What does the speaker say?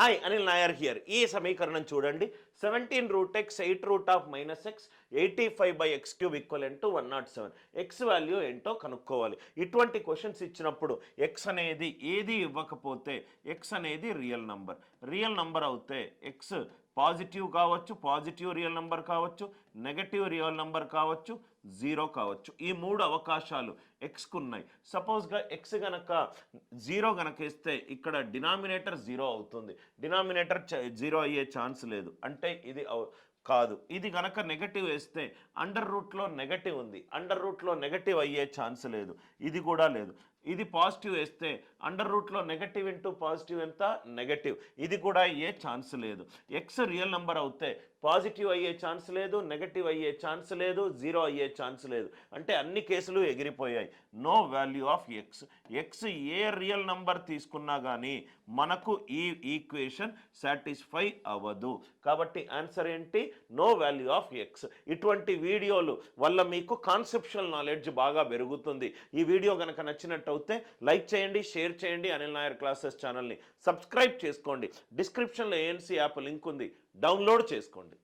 Hi Anil Nair here ఈ సమీకరణం చూడండి. Seventeen root x eight root of minus x eighty five by x cube equal to one naught seven x value ఏంటో కనుక్కోవాలి. ఇటువంటి questions ఇచ్చినప్పుడు X అనేది ఏది ఇవ్వకపోతే ఎక్స్ అనేది రియల్ నంబర్ రియల్ నంబర్ అవుతే ఎక్స్ పాజిటివ్ కావచ్చు పాజిటివ్ రియల్ నెంబర్ కావచ్చు నెగటివ్ రియల్ నెంబర్ కావచ్చు జీరో కావచ్చు. ఈ మూడు అవకాశాలు ఎక్స్కు ఉన్నాయి. సపోజ్గా ఎక్స్ గనక జీరో గనక ఇస్తే ఇక్కడ డినామినేటర్ జీరో అవుతుంది. డినామినేటర్ జీరో అయ్యే ఛాన్స్ లేదు. అంటే ఇది కాదు. ఇది గనక నెగటివ్ వేస్తే అండర్ రూట్లో నెగటివ్ ఉంది. అండర్ రూట్లో నెగటివ్ అయ్యే ఛాన్స్ లేదు. ఇది కూడా లేదు. ఇది పాజిటివ్ వేస్తే అండర్ రూట్లో నెగటివ్ ఇంటూ పాజిటివ్ ఎంత? నెగటివ్. ఇది కూడా అయ్యే ఛాన్స్ లేదు. ఎక్స్ రియల్ నెంబర్ అవుతే పాజిటివ్ అయ్యే ఛాన్స్ లేదు నెగటివ్ అయ్యే ఛాన్స్ లేదు జీరో అయ్యే ఛాన్స్ లేదు. అంటే అన్ని కేసులు ఎగిరిపోయాయి. No value of x x a real number తీసుకున్నా కానీ మనకు ఈ ఈక్వేషన్ సాటిస్ఫై అవ్వదు. కాబట్టి ఆన్సర్ ఏంటి? నో వాల్యూ ఆఫ్ ఎక్స్ ఇటువంటి వీడియోలు వల్ల మీకు కాన్సెప్షువల్ నాలెడ్జ్ బాగా పెరుగుతుంది. ఈ వీడియో కనుక నచ్చినట్టు అవుతే లైక్ చేయండి షేర్ చేయండి అనిల్ నాయర్ క్లాసెస్ ఛానల్ని. సబ్స్క్రైబ్ చేసుకోండి. డిస్క్రిప్షన్లో ఏఎన్సీ యాప్ లింక్ ఉంది. డౌన్లోడ్ చేసుకోండి.